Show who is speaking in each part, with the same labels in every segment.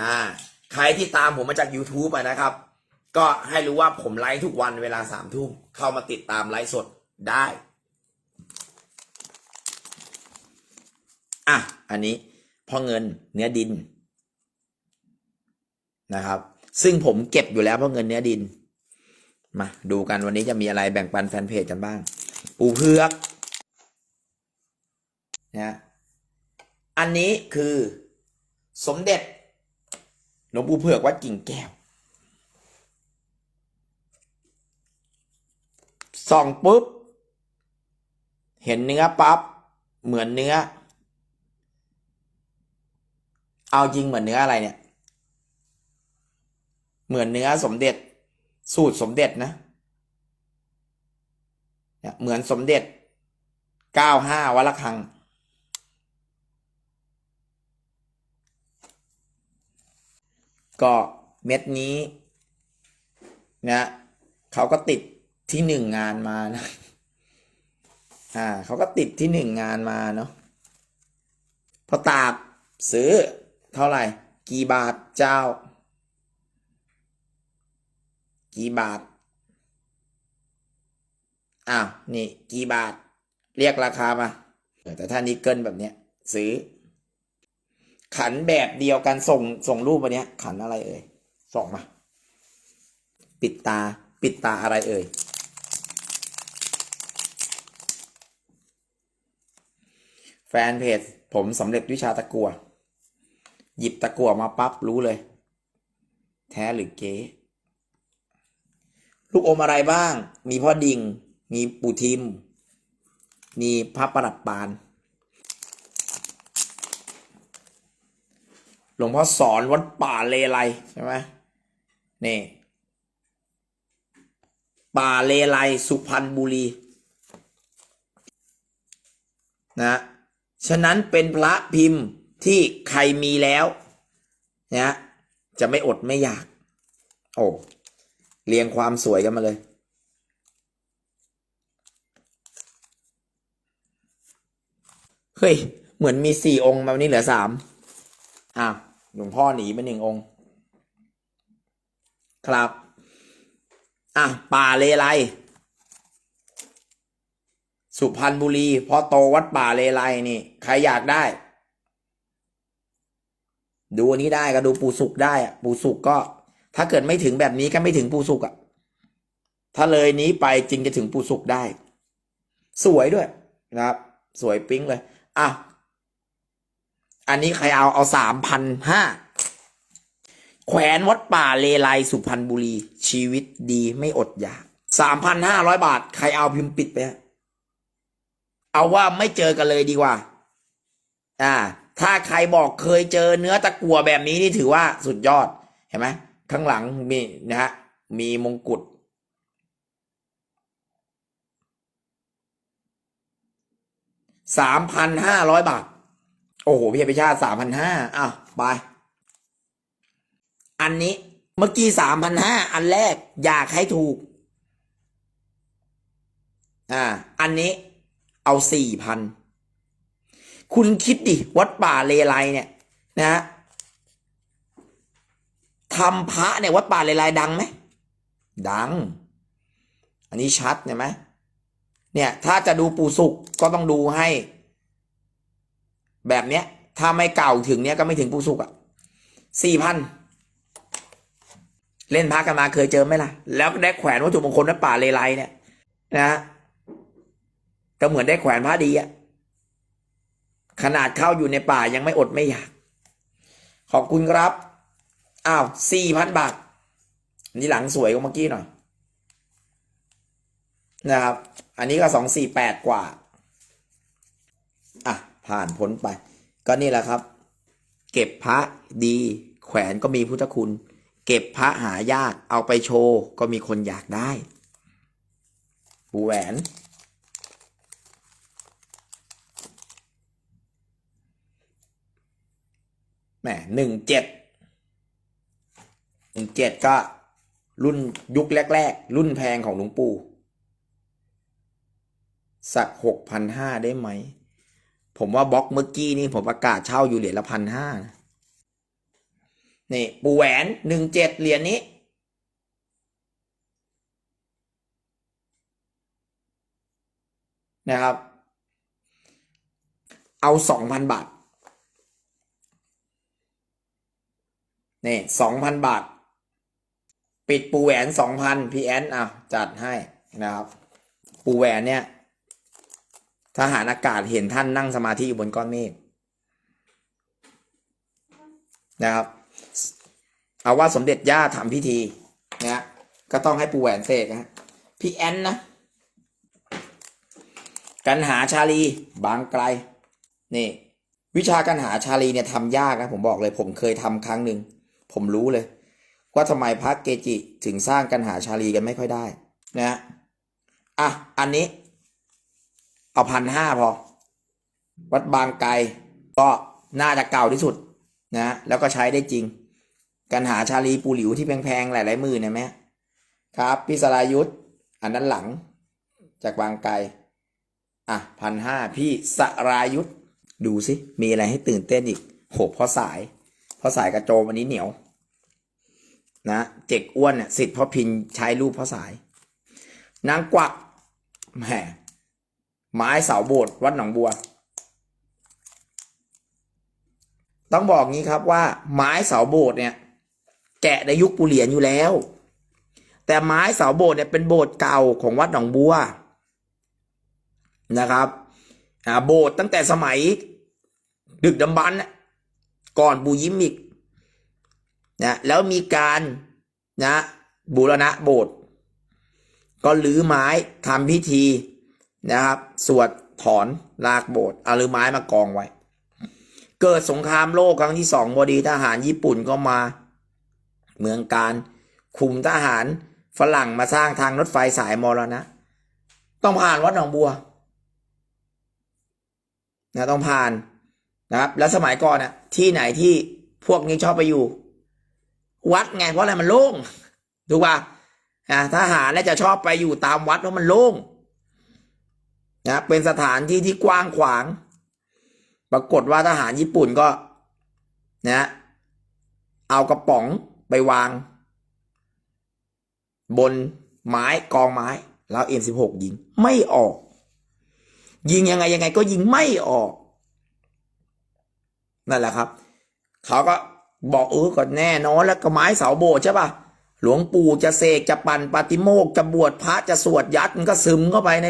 Speaker 1: อ่าใครที่ตามผมมาจาก YouTube อะนะครับ ก็ให้รู้ว่าผมไลฟ์ทุกวันเวลาสามทุ่มเข้ามาติดตามไลฟ์สดได้อะอันนี้พ่อเงินเนื้อดินนะครับ ซึ่งผมเก็บอยู่แล้วพราะเงินเนื้อดิน มาดูกันวันนี้จะมีอะไรแบ่งปันแฟนเพจกันบ้าง ปูเพือกนะอันนี้คือสมเด็จ หลวงปู่เผือกวัดกิ่งแก้วส่องปุ๊บ เห็นเนื้อปั๊บเหมือนเนื้อ เอาจริงเหมือนเนื้ออะไรเนี่ย เหมือนเนื้อสมเด็จ สูตรสมเด็จนะเนี่ยเหมือนสมเด็จเก้าห้าวัลคัง ก็เม็ดนี้นะเขาก็ติดที่หนึ่งงานมานะอ่าเขาก็ติดที่หนึ่งงานมาเนาะพอตาบซื้อเท่าไหร่ กี่บาทเจ้า กี่บาทอ้าวนี่ กี่บาท เรียกราคามาแต่ถ้านิกเกิลแบบเนี้ย ซื้อ ขันแบบเดียวกันส่งส่งรูปมาเนี้ขันอะไรเอ่ยส่งมา ปิดตาปิดตาอะไรเอ่ยแฟนเพจผมสำเร็จวิชาตะกัว หยิบตะกัวมาปั๊บรู้เลย แท้หรือเก๊ลูกอมอะไรบ้าง มีพ่อดิง มีปู่ทิม มีพระประหลัดปาน หลวงพ่อสอนวัดป่าเลไลใช่ไหมนี่ป่าเลไลสุพรรณบุรีนะฉะนั้นเป็นพระพิมพ์ที่ใครมีแล้วนะจะไม่อดไม่อยาก โอ้เรียงความสวยกันมาเลย เฮ้ย เหมือนมีสี่องค์มาวันนี้เหลือสามอ้าว หลวงพ่อหนีไปหนึ่งองค์ ครับ อะ ป่าเลไลสุพรรณบุรีพอโตวัดป่าเลไลนี่ ใครอยากได้ ดูอันนี้ได้ก็ดูปูสุกได้อะปูสุกก็ ถ้าเกิดไม่ถึงแบบนี้ก็ไม่ถึงปูสุกอะถ้าเลยนี้ไปจริงจะถึงปูสุกได้ สวยด้วยนะครับ สวยปิ๊งเลย อะ อันนี้ใครเอาเอาสามพันห้าแขวนวัดป่าเลไลสุพรรณบุรี ชีวิตดีไม่อดอยากสามพันห้าร้อยบาท ใครเอาพิมพ์ปิดไปเอาว่าไม่เจอกันเลยดีกว่า อ่า ถ้าใครบอกเคยเจอเนื้อตะกัวแบบนี้นี่ถือว่าสุดยอดเห็นไหมข้างหลังมีนะฮะมีมงกุฎสามพันห้าร้อยบาท อ้โหพี่พิชาติสามพันห้าอ้าวไป อันนี้เมื่อกี้สามพันห้าอันแรกอยากให้ถูก อ่า อันนี้เอาสี่พันคุณคิดดิ วัดป่าเลไลเนี่ย นะฮะทำพระเนี่ยวัดป่าเลไลดังไหมดัง อันนี้ชัดเห็นไหมเนี่ย ถ้าจะดูปู่สุกก็ต้องดูให้ แบบเนี้ย ถ้าไม่เก่าถึงเนี้ยก็ไม่ถึงปูสุกอะสี่พันเล่นพระกันมาเคยเจอไหมล่ะ แล้วได้แขวนวัตถุมงคลวัดป่าเลไลเนี่ย นะก็เหมือนได้แขวนพระดีอะขนาดเข้าอยู่ในป่ายังไม่อดไม่อยาก ขอบคุณครับ อ้าวสี่พันบาท นี่หลังสวยกว่าเมื่อกี้หน่อย นะครับ อันนี้ก็สองสี่แปดกว่า ผ่านพ้นไป ก็นี่แหละครับ เก็บพระดี แขวนก็มีพุทธคุณ เก็บพระหายากเอาไปโชว์ก็มีคนอยากได้หูแหวน แหมหนึ่งเจ็ดหนึ่งเจ็ดก็รุ่นยุคแรก ๆ รุ่นแพงของหลวงปู่ สักหกพันห้าได้ไหม ผมว่าบล็อกเมื่อกี้นี่ผมประกาศเช่าอยู่เหรียญละพันห้านี่ปูแหวนหนึ่งเจ็ดเหรียญนี้ นะครับ เอาสองพันบาทนี่สองพันบาท ปิดปูแหวนสองพันพีแอนอะจัดให้นะครับ ปูแหวนเนี่ย ทหารอากาศเห็นท่านนั่งสมาธิอยู่บนก้อนเมฆนะครับ เอาว่าสมเด็จย่าทำพิธีนะก็ต้องให้ปูแหวนเสกนะพี่แอนนะ กันหาชาลี บางไกล นี่ วิชากันหาชาลีเนี่ยทำยากนะผมบอกเลยผมเคยทำครั้งหนึ่ง ผมรู้เลย ว่าทำไมพระเกจิถึงสร้างกันหาชาลีกันไม่ค่อยได้ นะอะอันนี้ เอาพันห้าพอ วัดบางไกลก็น่าจะเก่าที่สุดนะ แล้วก็ใช้ได้จริง กันหาชาลีปูหลิวที่แพงๆ หลายๆมื่นเห็นไหมครับพิสรายุทธอันนั้นหลัง จากบางไกลอะพันห้าพี่สรายุทธดูสิ มีอะไรให้ตื่นเต้นอีกโหเพราะสาย เพราะสายกระโจมอันนี้เหนียว นะเจ็กอ้วนเนี่ยสิทธิ์พ่อพินใช้รูปพ่อสาย นางกวักแหม ไม้เสาโบสถ์วัดหนองบัว ต้องบอกงี้ครับว่า ไม้เสาโบสถ์เนี่ยแกะในยุคปูเหรียญอยู่แล้ว แต่ไม้เสาโบสถ์เนี่ยเป็นโบสถ์เก่าของวัดหนองบัวนะครับโบสถ์ตั้งแต่สมัย ดึกดำบรรพ์ก่อนปูยิ้มอีกนะแล้วมีการนะบูรณะโบสถ์ก็รื้อไม้ทำพิธี นะครับ สวดถอนลากโบสถ์เอารื้อไม้มากองไว้ เกิดสงครามโลกครั้งที่สองพอดีทหารญี่ปุ่นก็มา เมืองการคุมทหารฝรั่งมาสร้างทางรถไฟสายมรณะ ต้องผ่านวัดหนองบัวนะต้องผ่านนะครับ แล้วสมัยก่อนน่ะที่ไหนที่พวกนี้ชอบไปอยู่ วัดไงเพราะอะไรมันโล่งถูกป่ะทหารนี่ยจะชอบไปอยู่ตามวัดเพราะมันโล่ง นะเป็นสถานที่ที่กว้างขวาง ปรากฏว่าทหารญี่ปุ่นก็นะเอากระป๋องไปวาง บนไม้กองไม้ แล้วเอ็มสิบหกยิงไม่ออก ยิงยังไงยังไงก็ยิงไม่ออก นั่นแหละครับ เขาก็บอกเออก็แน่นอนแล้วก็ไม้เสาโบสใช่ปะหลวงปู่จะเสกจะปั่นปาติโมกจะบวชพระจะสวดยัดมันก็ซึมเข้าไปใน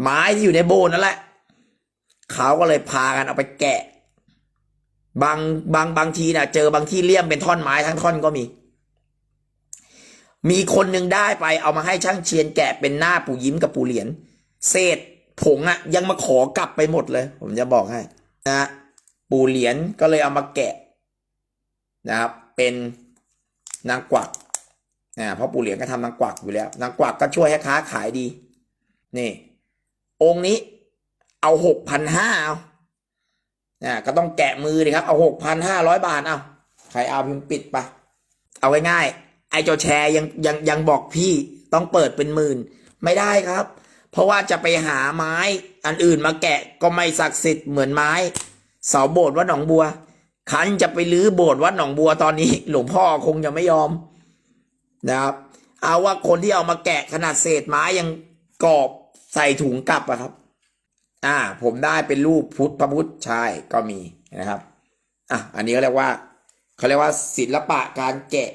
Speaker 1: ไม้ที่อยู่ในโบสถ์นั่นแหละ เขาก็เลยพากันเอาไปแกะ บางบางบางทีนะ่ะ เจอบางที่เลี่ยมเป็นท่อนไม้ทั้งท่อนก็มี มีคนหนึ่งได้ไปเอามาให้ช่างเชียนแกะเป็นหน้าปู่ยิ้มกับปู่เหรียญเศษผงอะยังมาขอกลับไปหมดเลย ผมจะบอกให้นะปู่เหรียญก็เลยเอามาแกะ นะครับ เป็นนางกวักนะเพราะปู่เหรียญก็ทำนางกวักอยู่แล้ว นางกวักก็ช่วยให้ค้าขายดี นี่ องค์นี้ เอาหกพันห้าเอานะก็ต้องแกะมือดิครับ เอาหกพันห้าร้อยบาทเอาใครเอาพิมพ์ปิดไปเอาง่ายๆไอ้เจ้าแชร์ยังยังยังบอกพี่ต้องเปิดเป็นหมื่น ไม่ได้ครับ เพราะว่าจะไปหาไม้อันอื่นมาแกะก็ไม่ศักดิ์สิทธิ์เหมือนไม้ เสาโบสถ์วัดหนองบัว คันจะไปลื้อโบสถ์วัดหนองบัวตอนนี้ หลวงพ่อคงจะไม่ยอมนะครับ เอาว่าคนที่เอามาแกะขนาดเศษไม้ยังกรอบ ใส่ถุงกลับอะครับ อ่า ผมได้เป็นรูปพุทธพระพุทธใช่ก็มีนะครับ อะ อันนี้เขาเรียกว่าเขาเรียกว่าศิลปะการแกะ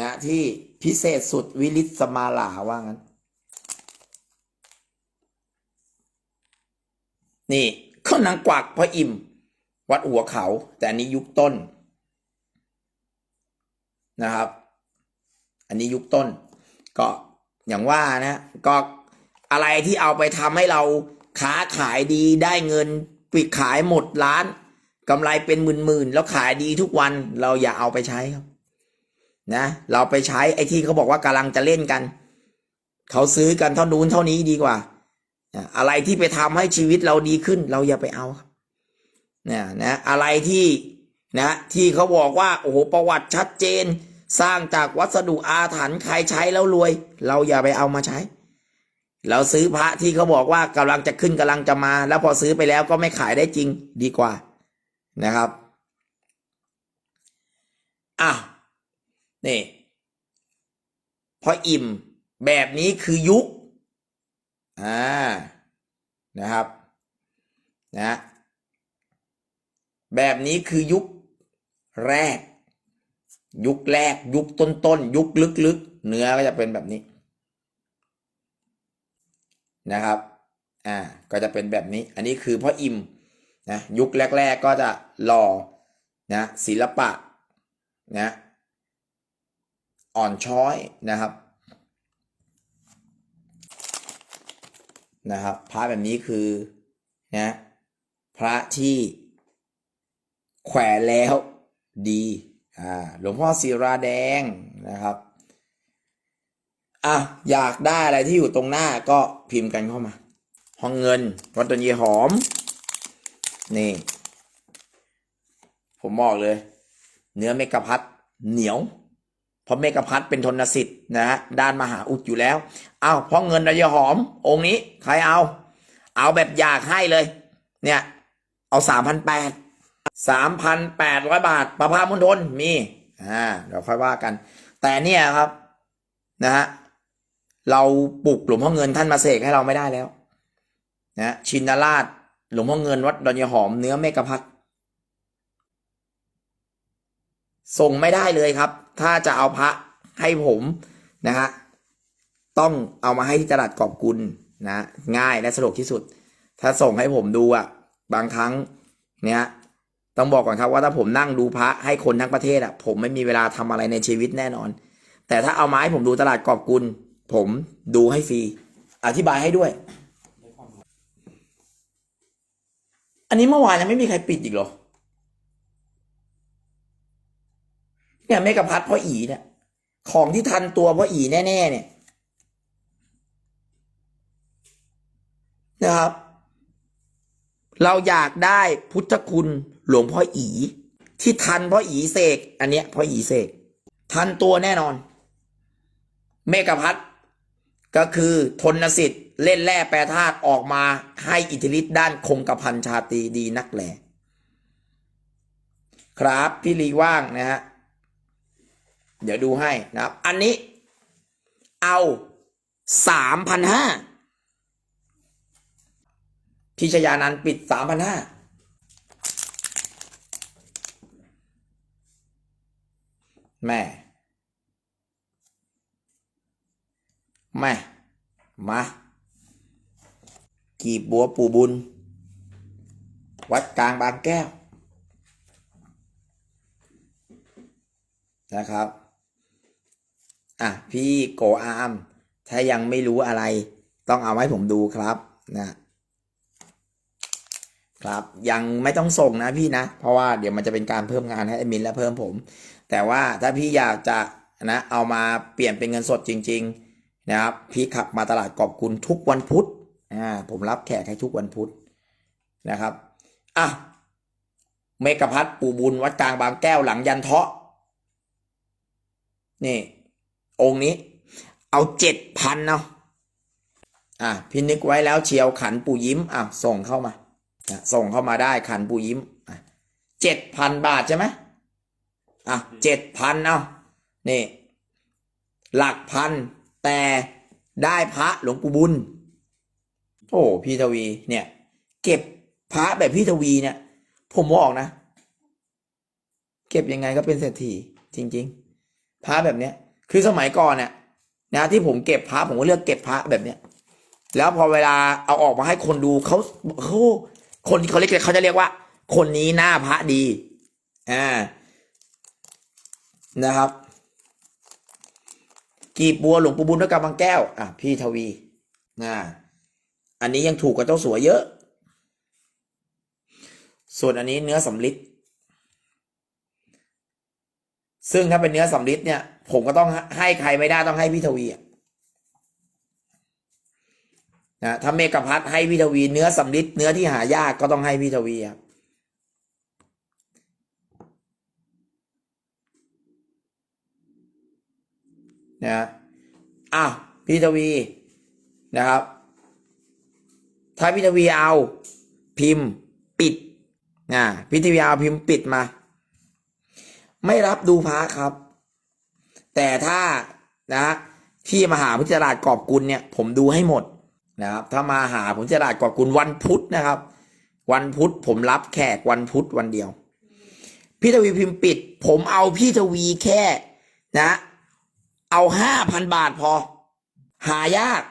Speaker 1: นะที่พิเศษสุดวิลิสมาลาว่างั้น นี่เขานางกวักพระอิมวัดหัวเขา แต่อันนี้ยุคต้นนะครับ อันนี้ยุคต้น ก็อย่างว่านะก็ อะไรที่เอาไปทำให้เราค้าขายดีได้เงินปิดขายหมดร้านกำไรเป็นหมื่นๆแล้วขายดีทุกวันเราอย่าเอาไปใช้ครับ นะ เราไปใช้ไอ้ที่เขาบอกว่ากำลังจะเล่นกันเขาซื้อกันเท่านู้นเท่านี้ดีกว่าอะไรที่ไปทำให้ชีวิตเราดีขึ้น เราอย่าไปเอาครับนะนะอะไรที่นะที่เขาบอกว่าโอ้โหประวัติชัดเจน สร้างจากวัสดุอาถรรพ์ใครใช้แล้วรวย เราอย่าไปเอามาใช้ เราซื้อพระที่เขาบอกว่ากำลังจะขึ้นกำลังจะมา แล้วพอซื้อไปแล้วก็ไม่ขายได้จริงดีกว่านะครับอะนี่พออิ่มแบบนี้คือยุคอ่านะครับนะแบบนี้คือยุคแรก ยุคแรก ยุคต้นๆ ยุคลึกๆ เนื้อก็จะเป็นแบบนี้ นะครับ อ่า ก็จะเป็นแบบนี้ อันนี้คือพ่ออิมนะยุคแรก ๆ ก็จะหล่อนะศิลปะนะอ่อนช้อยนะครับนะครับ พระแบบนี้คือนะพระที่แขวนแล้วดีอ่าหลวงพ่อศิราแดงนะครับ อะอยากได้อะไรที่อยู่ตรงหน้าก็พิมพ์กันเข้ามา ห้องเงิน วัดตนยีหอม นี่ ผมบอกเลย เนื้อเมกะพัดเหนียว เพราะเมกะพัดเป็นทนสิทธิ์นะฮะด้านมหาอุดอยู่แล้วเอาเพราะเงินตนยีหอม องค์นี้ ใครเอา เอาแบบอยากให้เลย เนี่ย เอาสามพันแปดสามพันแปดร้อยบาท ประภาพมณฑลมีอ่าเดี๋ยวค่อยว่ากัน แต่เนี่ยครับ นะฮะ เราปลุกหลวงพ่อเงินท่านมาเสกให้เราไม่ได้แล้วนะชินราชหลวงพ่อเงินวัดดอนยหอมเนื้อเมกพัดส่งไม่ได้เลยครับ ถ้าจะเอาพระให้ผมนะฮะต้องเอามาให้ที่ตลาดกอบกุลนะง่ายและสะดวกที่สุด ถ้าส่งให้ผมดูอะบางครั้งเนี่ยต้องบอกก่อนครับว่าถ้าผมนั่งดูพระให้คนทั้งประเทศอะผมไม่มีเวลาทำอะไรในชีวิตแน่นอน แต่ถ้าเอาไมาให้ผมดูตลาดกอบกุล ผมดูให้ฟรี อธิบายให้ด้วย อันนี้เมื่อวานยังไม่มีใครปิดอีกหรอ เนี่ยเมกะพัดพ่ออีเนี่ย ของที่ทันตัวพ่ออีแน่ ๆ เนี่ย นะครับ เราอยากได้พุทธคุณหลวงพ่ออี ที่ทันพ่ออีเสก อันเนี้ยพ่ออีเสก ทันตัวแน่นอน เมกะพัด ก็คือทนสิทธิ์เล่นแร่แปรธาตุออกมาให้อิทธิฤทธิ์ด้านคงกระพันชาตรีดีนักแหลครับพี่ลีว่างนะฮะเดี๋ยวดูให้นะครับ อันนี้เอาสามพันห้าพิชยานันปิดสามพันห้าแม่ ม่มา กีบบัวปูบุญ วัดกลางบางแก้ว นะครับ อะ พี่โกอาร์มถ้ายังไม่รู้อะไร ต้องเอาให้ผมดูครับนะครับ ยังไม่ต้องส่งนะพี่นะ เพราะว่าเดี๋ยวมันจะเป็นการเพิ่มงานให้อมินและเพิ่มผม แต่ว่าถ้าพี่อยากจะนะ เอามาเปลี่ยนเป็นเงินสดจริง ๆ นะครับพี่ขับมาตลาดกอบกุลทุกวันพุธอ่าผมรับแขกให้ทุกวันพุธนะครับอะเมกะพัดปูบุญวัดกลางบางแก้วหลังยันเทาะนี่ องค์นี้ เอาเจ็ดพันเนาะอะพี่นึกไว้แล้วเชียวขันปู่ยิ้มอะส่งเข้ามาส่งเข้ามาได้ขันปู่ยิ้มอะเจ็ดพันบาทใช่ไหมอะเจ็ดพันเอานี่ หลักพัน แต่ได้พระหลวงปู่บุญ โอ้พี่ทวีเนี่ย เก็บพระแบบพี่ทวีเนี่ย ผมบอกนะ เก็บยังไงก็เป็นเศรษฐีจริง ๆ พระแบบเนี้ย คือสมัยก่อนเนี่ยนะที่ผมเก็บพระผมก็เลือกเก็บพระแบบเนี้ย แล้วพอเวลาเอาออกมาให้คนดูเขาเขาคนที่เขาเรียกเขาจะเรียกว่า คนนี้หน้าพระดีอ่านะครับ กีบบัวหลวงปู่บุญด้วยกำบางแก้ว อะ พี่ทวีนะอันนี้ยังถูกกว่าเจ้าสัวเยอะ ส่วนอันนี้เนื้อสำลิดซึ่งถ้าเป็นเนื้อสำลิดเนี่ย ผมก็ต้องให้ใครไม่ได้ต้องให้พี่ทวีอะนะถ้าเมกะพัทให้พี่ทวี เนื้อสำลิดเนื้อที่หายากก็ต้องให้พี่ทวีครับนะอะ พี่ทวีนะครับ ถ้าพี่ทวีเอาพิมพ์ปิดนะพี่ทวีเอาพิมพ์ปิดมา ไม่รับดูพระครับ แต่ถ้านะที่มาหาพุทธจราชกอบกุลเนี่ย ผมดูให้หมดนะครับ ถ้ามาหาพุทธจราชกอบกุลวันพุธนะครับ วันพุธผมรับแขกวันพุธวันเดียว พี่ทวีพิมพ์ปิด ผมเอาพี่ทวีแค่นะ เอาห้าพันบาทพอ หายาก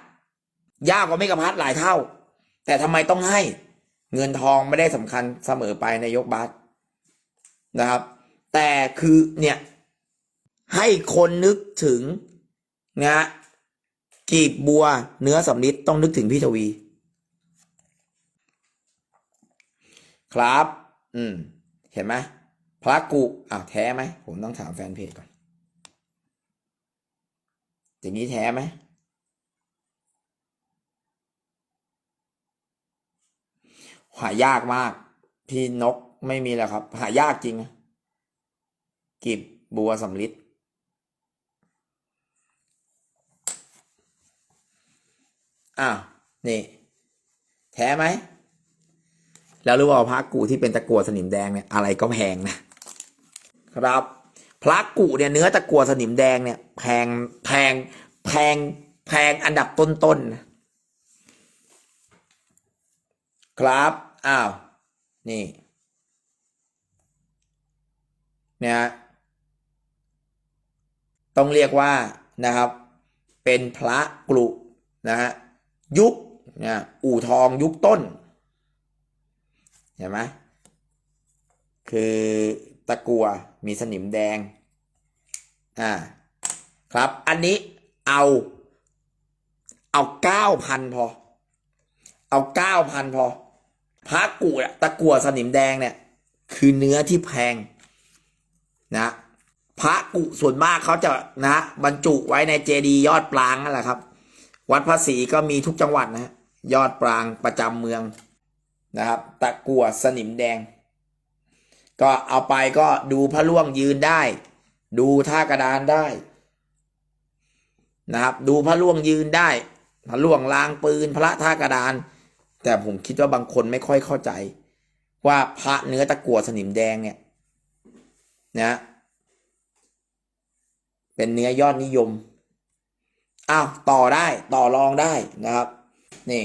Speaker 1: ยากกว่าไม่กระพัดหลายเท่า แต่ทำไมต้องให้เงินทองไม่ได้สำคัญเสมอไปในยกบัสนะครับ แต่คือเนี่ย ให้คนนึกถึงนะกีบบัวเนื้อสำลิดต้องนึกถึงพี่ทวี ครับ อืม เห็นไหมพระกุอ่าวแท้ไหม ผมต้องถามแฟนเพจก่อน อย่างนี้แท้ไหม หายากมากพี่นกไม่มีแล้วครับ หายากจริงนะกีบบัวสำลิดอ้าวนี่ แท้ไหม แล้วรู้ว่าพระกูที่เป็นตะกัวสนิมแดงเนี่ยอะไรก็แพงนะ ครับ พระกูเนี่ยเนื้อตะกัวสนิมแดงเนี่ยแพงแพงแพงแพงอันดับต้นๆนะครับ อ้าว นี่เนี่ยฮะต้องเรียกว่านะครับ เป็นพระกลุนะฮะยุคนี่ยอู่ทองยุคต้นเห็นไหมคือตะกัวมีสนิมแดง อ่า ครับ อันนี้เอา เอาเก้าพันพอ เอาเก้าพันพอ พระกูอะตะกัวสนิมแดงเนี่ย คือเนื้อที่แพงนะพระกุส่วนมากเขาจะนะบรรจุไว้ในเจดีย์ยอดปรางนั่นแหละครับ วัดพระศรีก็มีทุกจังหวัดนะฮะยอดปรางประจำเมืองนะครับ ตะกัวสนิมแดง ก็เอาไปก็ดูพระล่วงยืนได้ ดูท่ากระดานได้นะครับ ดูพระล่วงยืนได้ พระล่วงลางปืนพระท่ากระดาน แต่ผมคิดว่าบางคนไม่ค่อยเข้าใจ ว่าพระเนื้อตะกัวสนิมแดงเนี่ยนะเป็นเนื้อยอดนิยมอ้าวต่อได้ต่อรองได้นะครับ นี่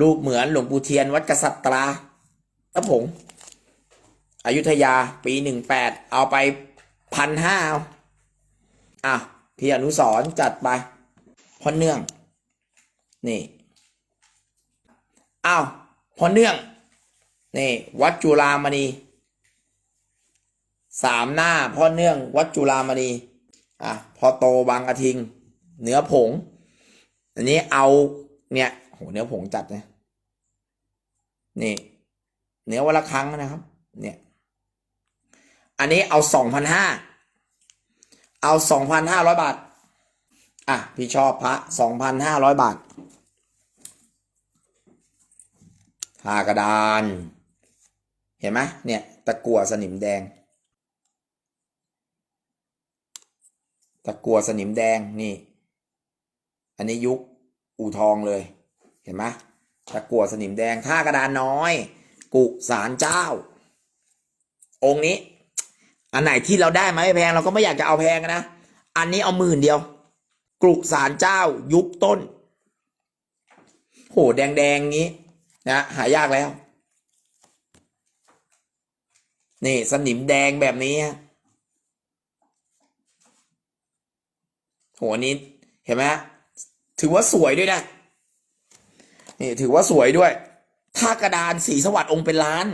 Speaker 1: รูปเหมือนหลวงปู่เทียนวัดกษัตราครับผมอยุธยาปีหนึ่งแปดเอาไปพันห้าเอาอะพี่อนุสรจัดไปพ่อเนื่อง นี่ อ้าวพอเนื่องนี่วัดจุฬามณีสามหน้าพ่อเนื่องวัดจุฬามณีอะพอโตบางกระทิง เนื้อผง อันนี้เอาเนี่ยโหเนื้อผงจัดนะนี่เนื้อวันละครั้งนะครับ เนี่ย อันนี้เอาสองพันห้าเอาสองพันห้าร้อยบาท อะ พี่ชอบพระสองพันห้าร้อยบาท ทากระดาน เห็นไหมเนี่ยตะกั่วสนิมแดง ตะกัวสนิมแดงนี่ อันนี้ยุคอู่ทองเลย เห็นไหมตะกัวสนิมแดงท่ากระดานน้อย กุสารเจ้า องค์นี้ อันไหนที่เราได้มาไม่แพงเราก็ไม่อยากจะเอาแพงนะ อันนี้เอาหมื่นเดียวกรุสารเจ้ายุคต้น โหแดงแดงงี้ นะหายากแล้ว นี่สนิมแดงแบบนี้โหอันนี้เห็นไหมถือว่าสวยด้วยนะ นี่ถือว่าสวยด้วยท่ากระดานสีสวัสดิ์องค์เป็นล้าน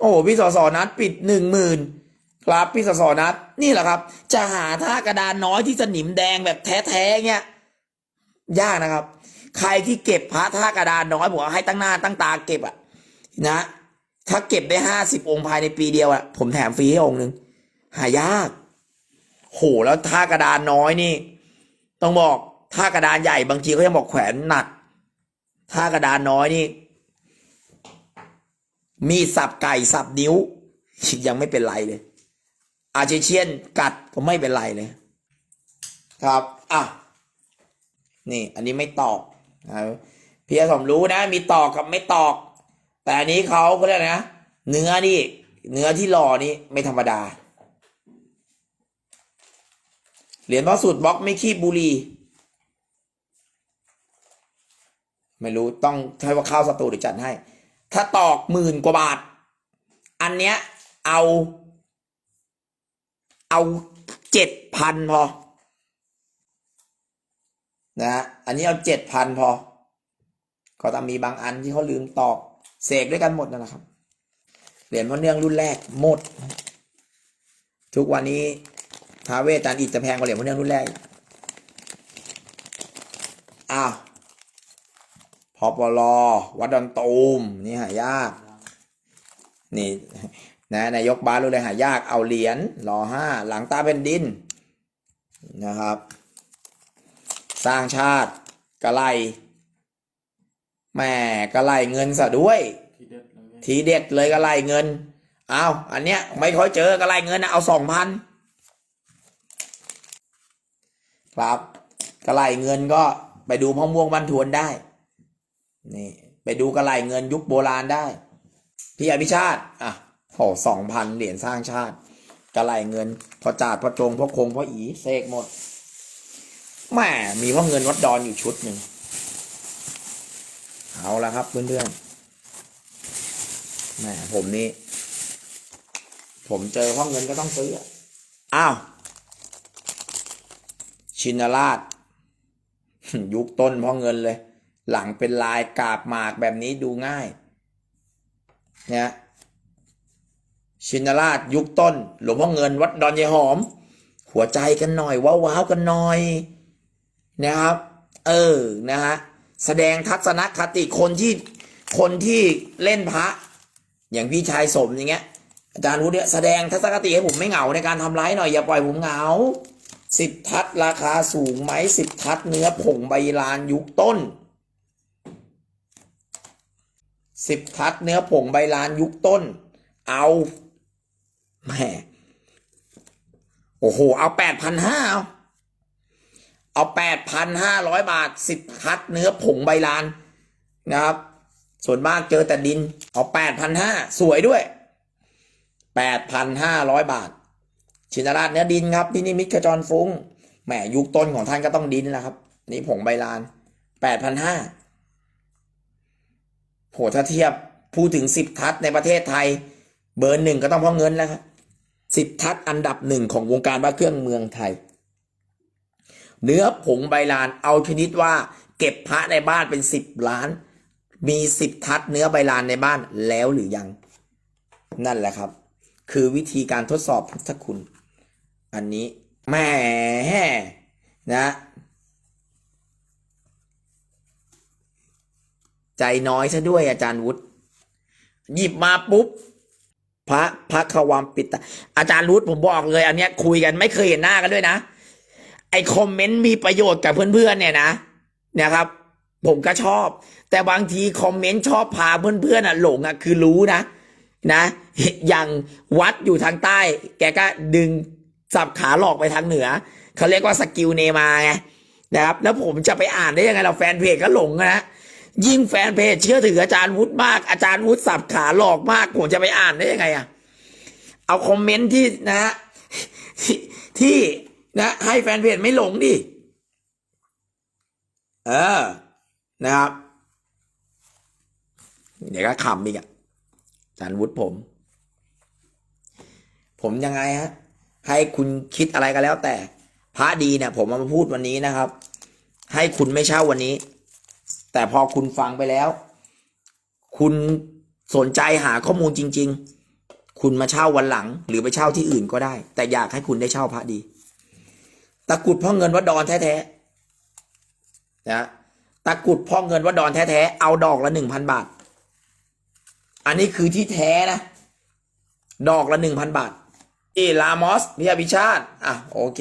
Speaker 1: โอ้พี่สอสอนัดปิดหนึ่งหมื่นครับพี่สอสอนัดนี่แหละครับ จะหาท่ากระดานน้อยที่สนิมแดงแบบแท้ๆเงี้ยยากนะครับ ใครที่เก็บพระท่ากระดานน้อยผมว่าให้ตั้งหน้าตั้งตาเก็บอะนะ ถ้าเก็บได้ห้าสิบองค์ภายในปีเดียวอะผมแถมฟรีให้องค์หนึ่งหายาก โหแล้วท่ากระดานน้อยนี่ ต้องบอกท่ากระดานใหญ่บางทีเขายังบอกแขวนหนักท่ากระดานน้อยนี่ มีสับไก่สับนิ้วยังไม่เป็นไรเลย อาเจเชียนกัดก็ไม่เป็นไรเลย ครับ อะ นี่ อันนี้ไม่ตอก นะพี่สมรู้นะ มีตอกกับไม่ตอก แต่อันนี้เขาเขาเรียกอะไรนะเนื้อนี่ เนื้อที่หล่อนี่ไม่ธรรมดา เหรียญพ่อสุดบล็อกไม่ขี้บุรี ไม่รู้ต้องให้ว่าข้าวสตูเดี๋ยวจัดให้ ถ้าตอกหมื่นกว่าบาท อันเนี้ยเอา เอาเจ็ดพันพอ นะฮะอันนี้เอาเจ็ดพันพอ ก็ต้องมีบางอันที่เขาลืมตอกเสกด้วยกันหมดนั่นแหละครับ เหรียญพ่อเนื่องรุ่นแรกหมด ทุกวันนี้ทาเวสจานอิฐจะแพงกว่าเหรียญพ่อเนื่องรุ่นแรกอ้าวพอปลอวัดดอนตูมนี่หายากนี่นะนายกบ้านรู้เลยหายากเอาเหรียญรอห้าหลังตาเป็นดินนะครับ สร้างชาติกะไลแม่กะไลเงินซะด้วย
Speaker 2: ทีเด็ดเลย
Speaker 1: ทีเด็ดเลยกะไลเงิน เอาอันเนี้ยไม่ค่อยเจอกะไลเงินนะเอาสองพันครับกะไลเงินก็ไปดูพ่อม่วงบันทวนได้ นี่ ไปดูกะไลเงินยุคโบราณได้ พี่อภิชาติ อะโหสองพันเหรียญสร้างชาติกะไลเงินพอจาดพอจงพอคงพออีเสกหมด แหม่มีพ่อเงินวัดดอนอยู่ชุดหนึ่ง เอาละครับเพื่อนๆแหมผมนี่ ผมเจอพ่อเงินก็ต้องซื้อ อ้าว ชินราช ยุคต้นพ่อเงินเลย หลังเป็นลายกาบหมากแบบนี้ดูง่าย เนี่ยชินราชยุคต้น หลวงพ่อเงินวัดดอนยายหอม หัวใจกันหน่อยว้าวาวๆกันหน่อย นะครับ เออนะฮะแสดงทัศนคติคนที่คนที่เล่นพระ อย่างพี่ชายสมอย่างเงี้ยอาจารย์วุฒิเนี่ยแสดงทัศนคติให้ผมไม่เหงาในการทำร้ายหน่อยอย่าปล่อยผมเหงาสิบทัศราคาสูงไหมสิบทัศเนื้อผงใบลานยุคต้นสิบทัศเนื้อผงใบลานยุคต้น เอาแหมโอ้โห เอาแปดพันห้าเอา เอาแปดพันห้าร้อยบาทสิบทัดเนื้อผงใบลานนะครับ ส่วนมากเจอแต่ดิน เอาแปดพันห้าสวยด้วยแปดพันห้าร้อยบาท ชินราชเนื้อดินครับที่นี่มิตรขจรฟุ้งแหมยุคต้นของท่านก็ต้องดินแหละครับ นี่ผงใบลานแปดพันห้าโหถ้าเทียบพูดถึงสิบทัดในประเทศไทย เบอร์หนึ่งก็ต้องเพราะเงินแล้วครับสิบทัดอันดับหนึ่งของวงการพระเครื่องเมืองไทย เนื้อผงใบลานเอาชนิดว่า เก็บพระในบ้านเป็นสิบล้าน มีสิบทัดเนื้อใบลานในบ้านแล้วหรือยัง นั่นแหละครับ คือวิธีการทดสอบพุทธคุณ อันนี้แหมนะใจน้อยซะด้วยอาจารย์วุฒิหยิบมาปุ๊บ พระพระขวามปิดตาอาจารย์รุธผมบอกเลย อันเนี้ยคุยกันไม่เคยเห็นหน้ากันด้วยนะ ไอคอมเมนต์มีประโยชน์กับเพื่อนๆเนี่ยนะเนี่ยครับ ผมก็ชอบ แต่บางทีคอมเมนต์ชอบพาเพื่อนๆอะหลงอะคือรู้นะ นะ อย่างวัดอยู่ทางใต้ แกก็ดึงสับขาหลอกไปทางเหนือเขาเรียกว่าสกิลเนมาไงนะครับ แล้วผมจะไปอ่านได้ยังไงเราแฟนเพจก็หลงนะยิ่งแฟนเพจเชื่อถืออาจารย์วุฒิมากอาจารย์วุฒิสับขาหลอกมาก ผมจะไปอ่านได้ยังไงอะเอาคอมเมนต์ที่นะฮะที่ที่ นะให้แฟนเพจไม่หลงดิ เออ นะครับ เดี๋ยวก็ขำอีกอะอาจารย์วุฒิผม ผมยังไงฮะ ให้คุณคิดอะไรก็แล้วแต่ พระดีเนี่ย ผมมาพูดวันนี้นะครับ ให้คุณไม่เช่าวันนี้ แต่พอคุณฟังไปแล้ว คุณสนใจหาข้อมูลจริง ๆ คุณมาเช่าวันหลัง หรือไปเช่าที่อื่นก็ได้ แต่อยากให้คุณได้เช่าพระดี ตะกรุดพ่อเงินวัดดอนแท้ๆนะตะกรุดพ่อเงินวัดดอนแท้ๆเอาดอกละหนึ่งพันบาท อันนี้คือที่แท้นะ ดอกละหนึ่งพันบาทอีลามอสพิยาพิชาติอะโอเค